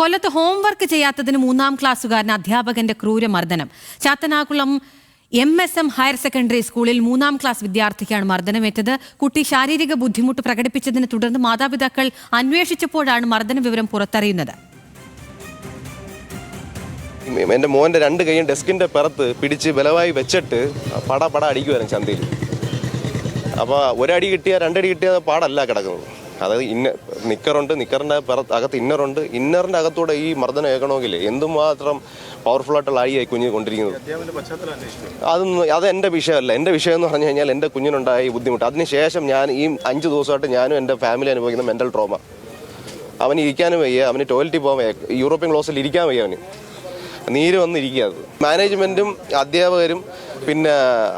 കൊല്ലത്ത് ഹോംവർക്ക് ചെയ്യാത്തതിന് മൂന്നാം ക്ലാസ്സുകാരന് അധ്യാപകന്റെ ക്രൂരമർദ്ദനം. Chathanakulam M S M higher secondary സ്കൂളിൽ മൂന്നാം ക്ലാസ് വിദ്യാർത്ഥിക്കാണ് മർദ്ദനമേറ്റത്. കുട്ടി ശാരീരിക ബുദ്ധിമുട്ട് പ്രകടിപ്പിച്ചതിനെ തുടർന്ന് മാതാപിതാക്കൾ അന്വേഷിച്ചപ്പോഴാണ് മർദ്ദന വിവരം പുറത്തറിയുന്നത്. എന്റെ മോന്റെ രണ്ട് കൈയും ഡെസ്കിന്റെ പുറത്ത് പിടിച്ച് ബലമായി വെച്ചിട്ട് പട പട അടിക്കുമായിരുന്നു ചന്തയിൽ. അപ്പോൾ ഒരടി കിട്ടിയാൽ രണ്ടടി കിട്ടിയാൽ പാടല്ല കിടക്കുന്നത്. അതായത് ഇന്ന നിക്കറുണ്ട് നിക്കറിന്റെ അകത്ത് ഇന്നറുണ്ട്. ഇന്നറിന്റെ അകത്തൂടെ ഈ മർദ്ദനം ഏൽക്കണമെങ്കിൽ എന്തുമാത്രം പവർഫുൾ ആയിട്ടുള്ള ആയി കുഞ്ഞ് കൊണ്ടിരിക്കുന്നത്. അതൊന്നും അത് എന്റെ വിഷയമല്ല. എന്റെ വിഷയം എന്ന് പറഞ്ഞു കഴിഞ്ഞാൽ എന്റെ കുഞ്ഞിനുണ്ടായ ഈ ബുദ്ധിമുട്ട്. അതിനുശേഷം ഞാൻ ഈ അഞ്ച് ദിവസമായിട്ട് ഞാനും എന്റെ ഫാമിലി അനുഭവിക്കുന്ന മെന്റൽ ട്രോമ അവന് ഇരിക്കാനും വയ്യ അവന് ടോയ്ലറ്റിൽ പോകാൻ വയ്യ യൂറോപ്യൻ ക്ലോസിൽ ഇരിക്കാൻ വയ്യ അവന്. നീര് വന്നിരിക്കുക അത്. മാനേജ്മെന്റും അധ്യാപകരും പിന്നെ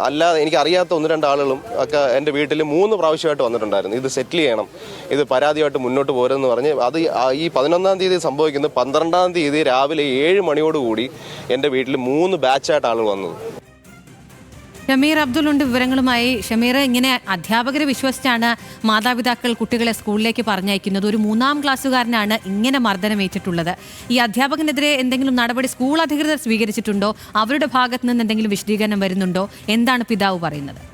അല്ലാതെ എനിക്ക് അറിയാത്ത ഒന്ന് രണ്ട് ആളുകളും ഒക്കെ എന്റെ വീട്ടിൽ മൂന്ന് പ്രാവശ്യമായിട്ട് വന്നിട്ടുണ്ടായിരുന്നു. ഇത് സെറ്റിൽ ചെയ്യണം. ഇത് പരാതിയായിട്ട് മുന്നോട്ട് പോരെന്ന് പറഞ്ഞ് അത് ഈ പതിനൊന്നാം തീയതി സംഭവിക്കുന്നത് പന്ത്രണ്ടാം തീയതി രാവിലെ ഏഴ് മണിയോടുകൂടി എന്റെ വീട്ടിൽ മൂന്ന് ബാച്ചായിട്ട് ആളുകൾ വന്നത്. ഷമീർ അബ്ദുൾ ഉണ്ട് വിവരങ്ങളുമായി. ഷമീർ ഇങ്ങനെ അധ്യാപകരെ വിശ്വസിച്ചാണ് മാതാപിതാക്കൾ കുട്ടികളെ സ്കൂളിലേക്ക് പറഞ്ഞയക്കുന്നത്. ഒരു മൂന്നാം ക്ലാസ്സുകാരനാണ് ഇങ്ങനെ മർദ്ദനമേറ്റിട്ടുള്ളത് ഈ അധ്യാപകനെതിരെ എന്തെങ്കിലും നടപടി സ്കൂൾ അധികൃതർ സ്വീകരിച്ചിട്ടുണ്ടോ? അവരുടെ ഭാഗത്ത് നിന്ന് എന്തെങ്കിലും വിശദീകരണം വരുന്നുണ്ടോ? എന്താണ് പിതാവ് പറയുന്നത്?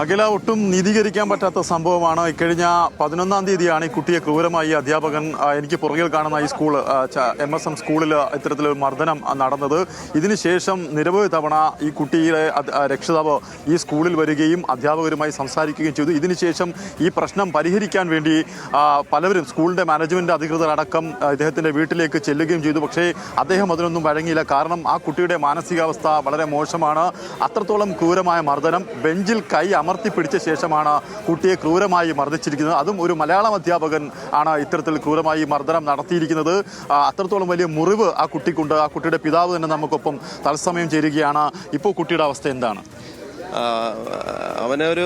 അഖില ഒട്ടും നീതീകരിക്കാൻ പറ്റാത്ത സംഭവമാണ്. ഇക്കഴിഞ്ഞ പതിനൊന്നാം തീയതിയാണ് ഈ കുട്ടിയെ ക്രൂരമായി അധ്യാപകൻ എനിക്ക് പുറകിൽ കാണുന്ന ഈ സ്കൂൾ എം എസ് എം സ്കൂളിൽ ഇത്തരത്തിലൊരു മർദ്ദനം നടന്നത്. ഇതിനുശേഷം നിരവധി തവണ ഈ കുട്ടിയുടെ രക്ഷിതാവ് ഈ സ്കൂളിൽ വരികയും അധ്യാപകരുമായി സംസാരിക്കുകയും ചെയ്തു. ഇതിനുശേഷം ഈ പ്രശ്നം പരിഹരിക്കാൻ വേണ്ടി പലവരും സ്കൂളിന്റെ അധികൃതർ അടക്കം ആ, വീട്ടിലേക്ക് ചെല്ലുകയും ചെയ്തു. പക്ഷേ അദ്ദേഹം അതിനൊന്നും വഴങ്ങിയില്ല. കാരണം ആ കുട്ടിയുടെ മാനസികാവസ്ഥ വളരെ മോശമാണ്. അത്രത്തോളം ക്രൂരമായ മർദ്ദനം. ബെഞ്ചിൽ കൈ അമർത്തി പിടിച്ച ശേഷമാണ് കുട്ടിയെ ക്രൂരമായി മർദ്ദിച്ചിരിക്കുന്നത്. അതും ഒരു മലയാളം അധ്യാപകൻ ആണ് ഇത്തരത്തിൽ ക്രൂരമായി മർദ്ദനം നടത്തിയിരിക്കുന്നത്. അത്രത്തോളം വലിയ മുറിവ് ആ കുട്ടിക്കുണ്ട്. ആ കുട്ടിയുടെ പിതാവ് തന്നെ നമുക്കൊപ്പം തത്സമയം ചേരുകയാണ്. ഇപ്പോൾ കുട്ടിയുടെ അവസ്ഥ എന്താണ്? ആ, ഒരു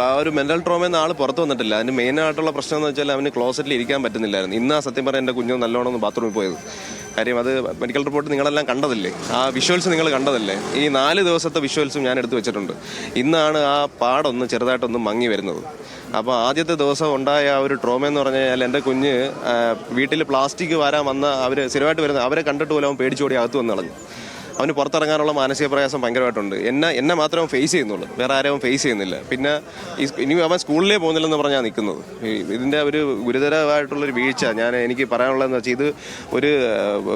ആ ഒരു മെന്റൽ ട്രോമയിൽ നിന്ന് ആൾ പുറത്ത് വന്നിട്ടില്ല. അതിന് മെയിൻ ആയിട്ടുള്ള പ്രശ്നം എന്ന് വെച്ചാൽ അവന് ക്ലോസറ്റിൽ ഇരിക്കാൻ പറ്റുന്നില്ലായിരുന്നു. ഇന്ന് സത്യം പറഞ്ഞാൽ എന്റെ കുഞ്ഞു നല്ലോണം ബാത്റൂമിൽ പോയത്. കാര്യം അത് മെഡിക്കൽ റിപ്പോർട്ട് നിങ്ങളെല്ലാം കണ്ടതല്ലേ? ആ വിഷ്വൽസ് നിങ്ങൾ കണ്ടതല്ലേ? ഈ നാല് ദിവസത്തെ വിഷ്വൽസും ഞാൻ എടുത്തു വെച്ചിട്ടുണ്ട്. ഇന്നാണ് ആ പാടൊന്ന് ചെറുതായിട്ടൊന്ന് മങ്ങി വരുന്നത്. അപ്പോൾ ആദ്യത്തെ ദിവസം ഉണ്ടായ ആ ഒരു ട്രോമ എന്ന് പറഞ്ഞു കഴിഞ്ഞാൽ എന്റെ കുഞ്ഞ് വീട്ടിൽ പ്ലാസ്റ്റിക് വരാൻ വന്ന അവർ സ്ഥിരമായിട്ട് വരുന്ന അവരെ കണ്ടിട്ട് പോലും അവൻ പേടിച്ചോടി അകത്ത് വന്ന് കളഞ്ഞു. അവന് പുറത്തിറങ്ങാനുള്ള മാനസിക പ്രയാസം ഭയങ്കരമായിട്ടുണ്ട്. എന്നെ എന്നെ മാത്രം അവൻ ഫേസ് ചെയ്യുന്നുള്ളൂ. വേറെ ആരും ഫേസ് ചെയ്യുന്നില്ല. പിന്നെ ഇനി അവൻ സ്കൂളിലേ പോകുന്നില്ലെന്ന് പറഞ്ഞാൽ നിൽക്കുന്നത് ഇതിന്റെ ഒരു ഗുരുതരമായിട്ടുള്ളൊരു വീഴ്ച ഞാൻ എനിക്ക് പറയാനുള്ളതെന്ന് വെച്ചാൽ ഇത് ഒരു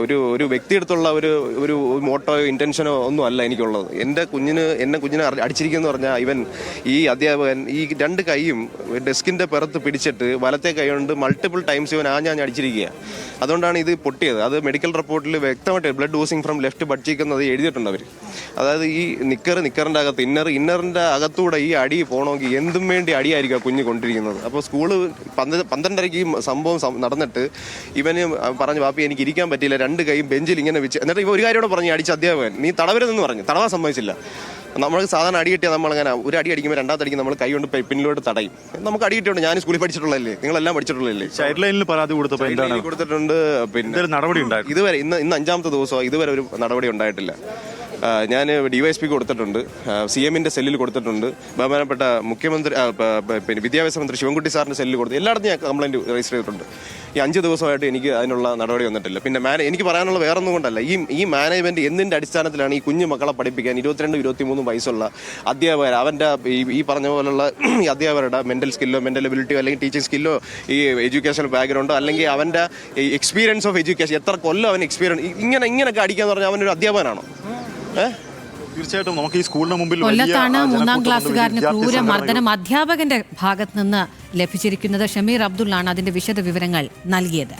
ഒരു ഒരു വ്യക്തിയെടുത്തുള്ള ഒരു ഒരു മോട്ടോയോ ഇന്റൻഷനോ ഒന്നും അല്ല എനിക്കുള്ളത്. എന്റെ കുഞ്ഞിന് എന്നെ കുഞ്ഞിനെ അടി- അടിച്ചിരിക്കുന്നു പറഞ്ഞാൽ ഇവൻ ഈ അധ്യാപകൻ ഈ രണ്ട് കൈയും ഡെസ്കിന്റെ പുറത്ത് പിടിച്ചിട്ട് വലത്തെ കൈ കൊണ്ട് മൾട്ടിപ്പിൾ ടൈംസ് ഇവൻ ആഞ്ഞാഞ്ഞ് അടിച്ചിരിക്കുക അതുകൊണ്ടാണ് ഇത് പൊട്ടിയത്. അത് മെഡിക്കൽ റിപ്പോർട്ടിൽ വ്യക്തമായിട്ട് ബ്ലഡ് ഡോസിങ് ഫ്രം ലെഫ്റ്റ് പഠിച്ചിരിക്കുന്നത് എഴുതിയിട്ടുണ്ട് അവർ അതായത് ഈ നിക്കർ നിക്കറിന്റെ അകത്ത് ഇന്നർ ഇന്നറിന്റെ അകത്തൂടെ ഈ അടി പോകണമെങ്കിൽ എന്തും വേണ്ടി അടിയായിരിക്കും ആ കുഞ്ഞ് കൊണ്ടിരിക്കുന്നത്. അപ്പോൾ സ്കൂൾ പന്ത്ര പന്ത്രണ്ടരയ്ക്ക് ഈ സംഭവം നടന്നിട്ട് ഇവന് പറഞ്ഞു പാപ്പി എനിക്ക് ഇരിക്കാൻ പറ്റിയില്ല. രണ്ട് കൈയും ബെഞ്ചിൽ ഇങ്ങനെ വെച്ച് എന്നിട്ട് ഇവ ഒരു കാര്യം കൂടെ പറഞ്ഞു അടിച്ച അധ്യാപകൻ നീ തടവരുതെന്ന് പറഞ്ഞു. തടവാൻ സമ്മതിച്ചില്ല. നമ്മൾ സാധാരണ അടി കിട്ടിയാൽ നമ്മൾ അങ്ങനെ ഒരു അടി അടിക്കുമ്പോൾ രണ്ടാമത്തെ അടിക്കും നമ്മൾ കൈ കൊണ്ട് പിന്നിലോട്ട് തടയും. നമുക്ക് അടി കിട്ടിയുണ്ട് ഞാൻ സ്കൂളിൽ പഠിച്ചിട്ടുള്ളതല്ലേ? നിങ്ങളെല്ലാം പഠിച്ചിട്ടുള്ളതല്ലേ? സൈഡ് ലൈനിൽ പരാതി കൊടുത്തപ്പോൾ എന്താണ്? കൊടുത്തിട്ടുണ്ട് പിന്നെ നടപടി ഉണ്ടായിരുന്നു? ഇതുവരെ ഇന്ന് ഇന്ന് അഞ്ചാമത്തെ ദിവസം ഇതുവരെ ഒരു നടപടി ഉണ്ടായിട്ടില്ല. ഞാൻ ഡിവൈഎസ്പി കൊടുത്തിട്ടുണ്ട്. സി എമ്മിന്റെ സെല്ലിൽ കൊടുത്തിട്ടുണ്ട്. ബഹുമാനപ്പെട്ട മുഖ്യമന്ത്രി പിന്നെ വിദ്യാഭ്യാസ മന്ത്രി ശിവൻകുട്ടി സാറിന്റെ സെല്ലിൽ കൊടുത്തു എല്ലായിടത്തും ഞാൻ കംപ്ലൈന്റ് രജിസ്റ്റർ ചെയ്തിട്ടുണ്ട്. ഈ അഞ്ച് ദിവസമായിട്ട് എനിക്ക് അതിനുള്ള നടപടി വന്നിട്ടില്ല. പിന്നെ മാനേ എനിക്ക് പറയാനുള്ള വേറെ ഒന്നും കൊണ്ടല്ല. ഈ ഈ മാനേജ്മെന്റ് എന്തിന്റെ അടിസ്ഥാനത്തിലാണ് ഈ കുഞ്ഞു മക്കളെ പഠിപ്പിക്കാൻ ഇരുപത്തിരണ്ട് ഇരുപത്തിമൂന്ന് വയസ്സുള്ള അധ്യാപകർ അവന്റെ ഈ ഈ പറഞ്ഞ പോലുള്ള ഈ അധ്യാപകരുടെ മെന്റൽ സ്കില്ലോ മെന്റൽ എബിലിറ്റിയോ അല്ലെങ്കിൽ ടീച്ചിങ് സ്കില്ലോ ഈ എഡ്യൂക്കേഷണൽ ബാക്ക്ഗ്രൗണ്ടോ അല്ലെങ്കിൽ അവന്റെ എക്സ്പീരിയൻസ് ഓഫ് എഡ്യൂക്കേഷൻ എത്ര കൊല്ലം അവൻ എക്സ്പീരിയൻസ് ഇങ്ങനെ ഇങ്ങനെയൊക്കെ അടിക്കാന്ന് പറഞ്ഞാൽ അവനൊരു അധ്യാപകനാണോ? ഏഹ് തീർച്ചയായിട്ടും നമുക്ക് ഈ സ്കൂളിന് മുമ്പിൽ വലിയ, കൊല്ലത്താണ് മൂന്നാം ക്ലാസ്സുകാരന് ക്രൂര മർദ്ദനം അധ്യാപകന്റെ ഭാഗത്ത് നിന്ന് ലഭിച്ചിരിക്കുന്നത് ഷമീർ അബ്ദുള്ളാണ് അതിന്റെ വിശദ വിവരങ്ങൾ നൽകിയത്.